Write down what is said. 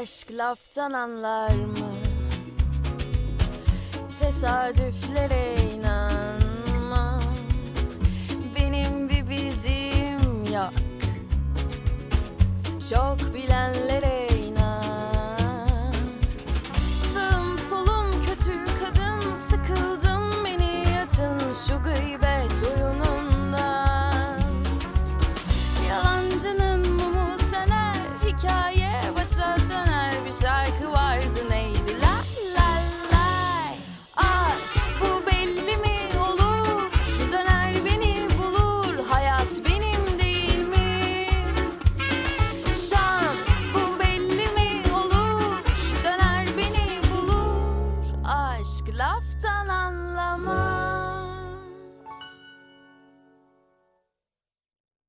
aşk laftan anlar mı? Tesadüflere inanma Benim bir bildiğim yok Çok bilenlere başa döner bir şarkı vardı neydi? La la la. Aşk bu belli mi olur? Döner beni bulur hayat benim değil mi? Şans bu belli mi olur? Döner beni bulur. Aşk laftan anlamaz.